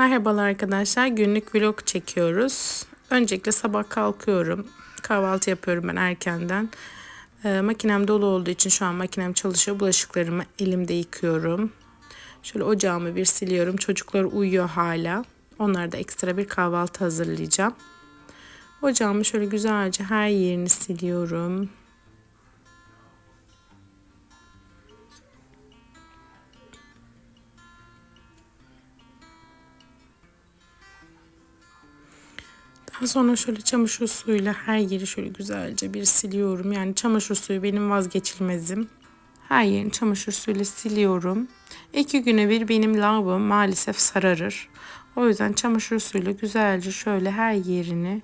Merhabalar arkadaşlar. Günlük vlog çekiyoruz. Öncelikle sabah kalkıyorum. Kahvaltı yapıyorum ben erkenden. Ee, makinem dolu olduğu için şu an makinem çalışıyor. Bulaşıklarımı elimde yıkıyorum. Şöyle ocağımı bir siliyorum. Çocuklar uyuyor hala. Onlara da ekstra bir kahvaltı hazırlayacağım. Ocağımı şöyle güzelce her yerini siliyorum. Daha sonra şöyle çamaşır suyuyla her yeri şöyle güzelce bir siliyorum. Yani çamaşır suyu benim vazgeçilmezim. Her yerini çamaşır suyuyla siliyorum. İki güne bir benim lavabom maalesef sararır. O yüzden çamaşır suyuyla güzelce şöyle her yerini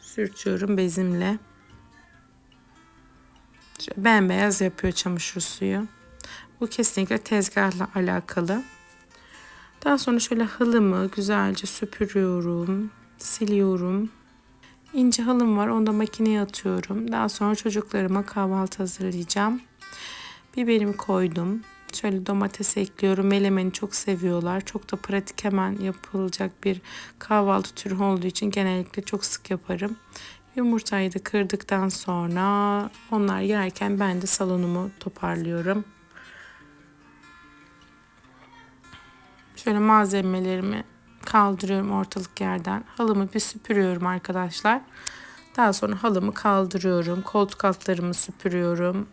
sürtüyorum bezimle. Bembeyaz yapıyor çamaşır suyu. Bu kesinlikle tezgahla alakalı. Daha sonra şöyle halımı güzelce süpürüyorum siliyorum. İnce halım var. Onu da makineye atıyorum. Daha sonra çocuklarıma kahvaltı hazırlayacağım. Biberimi koydum. Şöyle domates ekliyorum. Melemeni çok seviyorlar. Çok da pratik hemen yapılacak bir kahvaltı türü olduğu için genellikle çok sık yaparım. Yumurtayı da kırdıktan sonra onlar yerken ben de salonumu toparlıyorum. Şöyle malzemelerimi kaldırıyorum ortalık yerden. Halımı bir süpürüyorum arkadaşlar. Daha sonra halımı kaldırıyorum. Koltuk altlarımı süpürüyorum.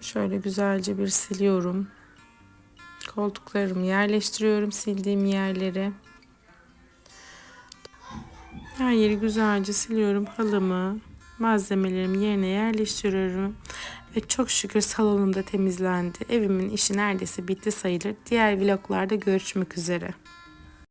Şöyle güzelce bir siliyorum. Koltuklarımı yerleştiriyorum sildiğim yerleri. Her yeri güzelce siliyorum halımı. Malzemelerimi yerine yerleştiriyorum. Ve çok şükür salonum da temizlendi. Evimin işi neredeyse bitti sayılır. Diğer vloglarda görüşmek üzere.